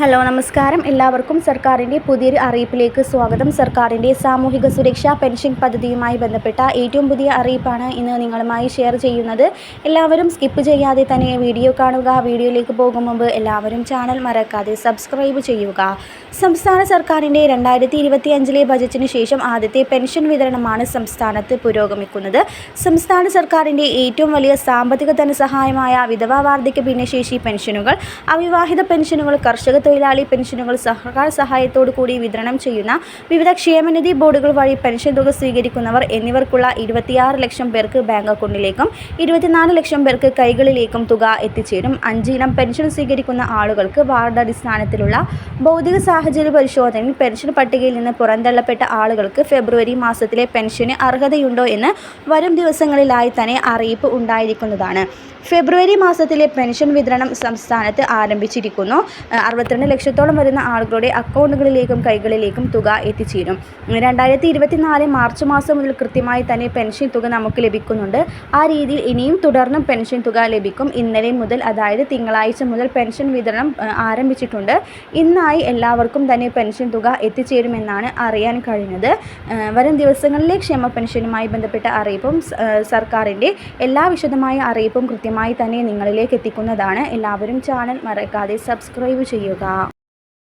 Hello നമസ്കാരം. എല്ലാവർക്കും സർക്കാരിന്റെ പുതിയൊരു അറിയിപ്പിലേക്ക് സ്വാഗതം. സർക്കാരിന്റെ സാമൂഹിക സുരക്ഷാ പെൻഷൻ പദ്ധതിയുമായി ബന്ധപ്പെട്ട ഏറ്റവും പുതിയ അറിയിപ്പാണ് ഇന്ന് നിങ്ങളുമായി ഷെയർ ചെയ്യുന്നത്. എല്ലാവരും സ്കിപ്പ് ചെയ്യാതെ തന്നെ വീഡിയോ കാണുക. വീഡിയോയിലേക്ക് പോകും മുമ്പ് എല്ലാവരും ചാനൽ മറക്കാതെ സബ്സ്ക്രൈബ് ചെയ്യുക. സംസ്ഥാന സർക്കാരിന്റെ രണ്ടായിരത്തി ഇരുപത്തി അഞ്ചിലെ ബജറ്റിന് ശേഷം ആദ്യത്തെ പെൻഷൻ വിതരണമാണ് സംസ്ഥാനത്ത് പുരോഗമിക്കുന്നത്. സംസ്ഥാന സർക്കാരിന്റെ ഏറ്റവും വലിയ സാമ്പത്തിക ധനസഹായമായ വിധവാ വാർദ്ധക്യ ഭിന്നശേഷി പെൻഷനുകൾ അവിവാഹിത പെൻഷനുകൾ കർഷക തൊഴിലാളി പെൻഷനുകൾ സർക്കാർ സഹായത്തോടു കൂടി വിതരണം ചെയ്യുന്ന വിവിധ ക്ഷേമനിധി ബോർഡുകൾ വഴി പെൻഷൻ തുക സ്വീകരിക്കുന്നവർ എന്നിവർക്കുള്ള ഇരുപത്തിയാറ് ലക്ഷം പേർക്ക് ബാങ്ക് അക്കൗണ്ടിലേക്കും ഇരുപത്തിനാല് ലക്ഷം പേർക്ക് കൈകളിലേക്കും തുക എത്തിച്ചേരും. അഞ്ചിനം പെൻഷൻ സ്വീകരിക്കുന്ന ആളുകൾക്ക് വാർഡ് അടിസ്ഥാനത്തിലുള്ള ഭൗതിക സാഹചര്യ പരിശോധനയിൽ പെൻഷൻ പട്ടികയിൽ നിന്ന് പുറന്തള്ളപ്പെട്ട ആളുകൾക്ക് ഫെബ്രുവരി മാസത്തിലെ പെൻഷന് അർഹതയുണ്ടോ എന്ന് വരും ദിവസങ്ങളിലായി തന്നെ അറിയിപ്പ് ഉണ്ടായിരിക്കുന്നതാണ്. ഫെബ്രുവരി മാസത്തിലെ പെൻഷൻ വിതരണം സംസ്ഥാനത്ത് ആരംഭിച്ചിരിക്കുന്നു. അഹ് അറുപത്തിരണ്ട് ലക്ഷത്തോളം വരുന്ന ആളുകളുടെ അക്കൗണ്ടുകളിലേക്കും കൈകളിലേക്കും തുക എത്തിച്ചേരും. രണ്ടായിരത്തി ഇരുപത്തിനാല് മാർച്ച് മാസം മുതൽ കൃത്യമായി തന്നെ പെൻഷൻ തുക നമുക്ക് ലഭിക്കുന്നുണ്ട്. ആ രീതിയിൽ ഇനിയും തുടർന്നും പെൻഷൻ തുക ലഭിക്കും. ഇന്നലെ മുതൽ അതായത് തിങ്കളാഴ്ച മുതൽ പെൻഷൻ വിതരണം ആരംഭിച്ചിട്ടുണ്ട്. ഇന്നായി എല്ലാവർക്കും തന്നെ പെൻഷൻ തുക എത്തിച്ചേരുമെന്നാണ് അറിയാൻ കഴിഞ്ഞത്. വരും ദിവസങ്ങളിലെ ക്ഷേമ പെൻഷനുമായി ബന്ധപ്പെട്ട അറിയിപ്പും സർക്കാരിന്റെ എല്ലാ വിശദമായ അറിയിപ്പും കൃത്യമായി തന്നെ നിങ്ങളിലേക്ക് എത്തിക്കുന്നതാണ്. എല്ലാവരും ചാനൽ മറക്കാതെ സബ്സ്ക്രൈബ് ചെയ്യുക. した。